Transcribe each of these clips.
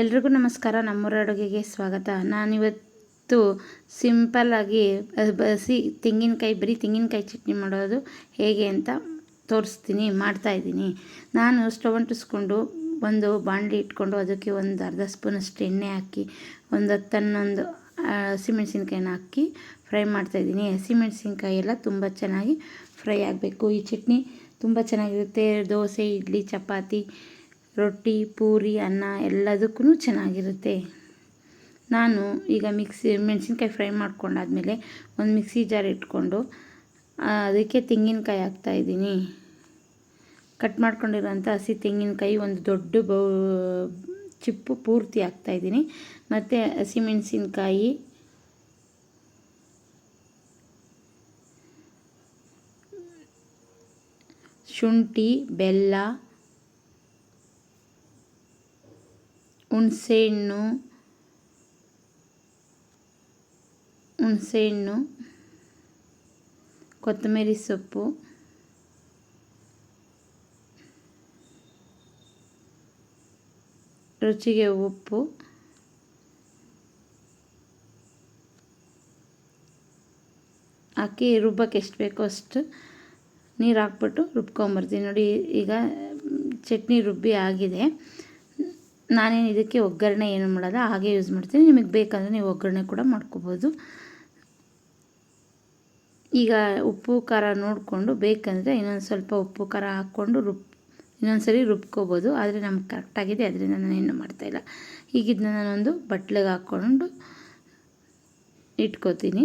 ಎಲ್ರಿಗೂ ನಮಸ್ಕಾರ. ನಮ್ಮೂರ ಅಡುಗೆಗೆ ಸ್ವಾಗತ. ನಾನಿವತ್ತು ಸಿಂಪಲ್ಲಾಗಿ ಬಸಿ ತೆಂಗಿನಕಾಯಿ, ಬರೀ ತೆಂಗಿನಕಾಯಿ ಚಟ್ನಿ ಮಾಡೋದು ಹೇಗೆ ಅಂತ ತೋರಿಸ್ತೀನಿ ಮಾಡ್ತಾಯಿದ್ದೀನಿ ನಾನು ಸ್ಟವ್ ಅಂಟಿಸ್ಕೊಂಡು ಒಂದು ಬಾಣಲಿ ಇಟ್ಕೊಂಡು ಅದಕ್ಕೆ ಒಂದು ಅರ್ಧ ಸ್ಪೂನಷ್ಟು ಎಣ್ಣೆ ಹಾಕಿ, ಒಂದು ಹತ್ತನ್ನೊಂದು ಹಸಿಮೆಣಸಿನ್ಕಾಯಿನ ಹಾಕಿ ಫ್ರೈ ಮಾಡ್ತಾಯಿದ್ದೀನಿ ಹಸಿಮೆಣಸಿನ್ಕಾಯಿ ಎಲ್ಲ ತುಂಬ ಚೆನ್ನಾಗಿ ಫ್ರೈ ಆಗಬೇಕು. ಈ ಚಟ್ನಿ ತುಂಬ ಚೆನ್ನಾಗಿರುತ್ತೆ. ದೋಸೆ, ಇಡ್ಲಿ, ಚಪಾತಿ ರೊಟ್ಟಿ, ಪೂರಿ, ಅನ್ನ ಎಲ್ಲದಕ್ಕೂ ಚೆನ್ನಾಗಿರುತ್ತೆ. ನಾನು ಈಗ ಮಿಕ್ಸಿ, ಮೆಣಸಿನ್ಕಾಯಿ ಫ್ರೈ ಮಾಡ್ಕೊಂಡಾದ್ಮೇಲೆ ಒಂದು ಮಿಕ್ಸಿ ಜಾರ್ ಇಟ್ಕೊಂಡು ಅದಕ್ಕೆ ತೆಂಗಿನಕಾಯಿ ಹಾಕ್ತಾಯಿದ್ದೀನಿ ಕಟ್ ಮಾಡ್ಕೊಂಡಿರೋಂಥ ಹಸಿ ತೆಂಗಿನಕಾಯಿ ಒಂದು ದೊಡ್ಡ ಬೌ, ಚಿಪ್ಪು ಪೂರ್ತಿ ಹಾಕ್ತಾಯಿದ್ದೀನಿ ಮತ್ತು ಹಸಿಮೆಣಸಿನ್ಕಾಯಿ ಶುಂಠಿ, ಬೆಲ್ಲ ಹುಣಸೆಹಣ್ಣು ಹುಣಸೆಹಣ್ಣು ಕೊತ್ತಂಬರಿ ಸೊಪ್ಪು ರುಚಿಗೆ ಉಪ್ಪು ಹಾಕಿ ರುಬ್ಬಕ್ಕೆ ಎಷ್ಟು ಬೇಕೋ ಅಷ್ಟು ನೀರು ಹಾಕ್ಬಿಟ್ಟು ರುಬ್ಕೊಂಬರ್ತೀನಿ. ನೋಡಿ, ಈಗ ಚಟ್ನಿ ರುಬ್ಬಿ ಆಗಿದೆ. ನಾನೇನು ಇದಕ್ಕೆ ಒಗ್ಗರಣೆ ಏನು ಮಾಡೋಲ್ಲ, ಹಾಗೆ ಯೂಸ್ ಮಾಡ್ತೀನಿ. ನಿಮಗೆ ಬೇಕಂದರೆ ನೀವು ಒಗ್ಗರಣೆ ಕೂಡ ಮಾಡ್ಕೋಬೋದು. ಈಗ ಉಪ್ಪು, ಖಾರ ನೋಡಿಕೊಂಡು ಬೇಕಂದರೆ ಇನ್ನೊಂದು ಸ್ವಲ್ಪ ಉಪ್ಪು, ಖಾರ ಹಾಕ್ಕೊಂಡು ರುಬ್ ಇನ್ನೊಂದು ಸರಿ ರುಬ್ಕೋಬೋದು. ಆದರೆ ನಮ್ಗೆ ಕರೆಕ್ಟಾಗಿದೆ ಅದರಿಂದ ನಾನು ಏನು ಮಾಡ್ತಾಯಿಲ್ಲ ಈಗಿದ್ದನ್ನ ನಾನೊಂದು ಬಟ್ಲಿಗೆ ಹಾಕ್ಕೊಂಡು ಇಟ್ಕೋತೀನಿ.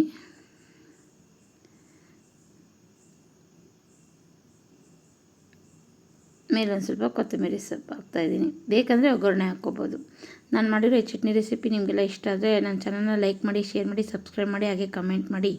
ಮೇಲೆ ಒಂದು ಸ್ವಲ್ಪ ಕೊತ್ತಂಬರಿ ಸೊಪ್ಪು ಹಾಕ್ತಾಯಿದ್ದೀನಿ ಬೇಕಂದರೆ ಒಗ್ಗರಣೆ ಹಾಕ್ಕೋಬೋದು. ನಾನು ಮಾಡಿರೋ ಈ ಚಟ್ನಿ ರೆಸಿಪಿ ನಿಮಗೆಲ್ಲ ಇಷ್ಟ ಆದರೆ ನನ್ನ ಚಾನಲ್ನ ಲೈಕ್ ಮಾಡಿ ಶೇರ್ ಮಾಡಿ ಸಬ್ಸ್ಕ್ರೈಬ್ ಮಾಡಿ, ಹಾಗೆ ಕಮೆಂಟ್ ಮಾಡಿ.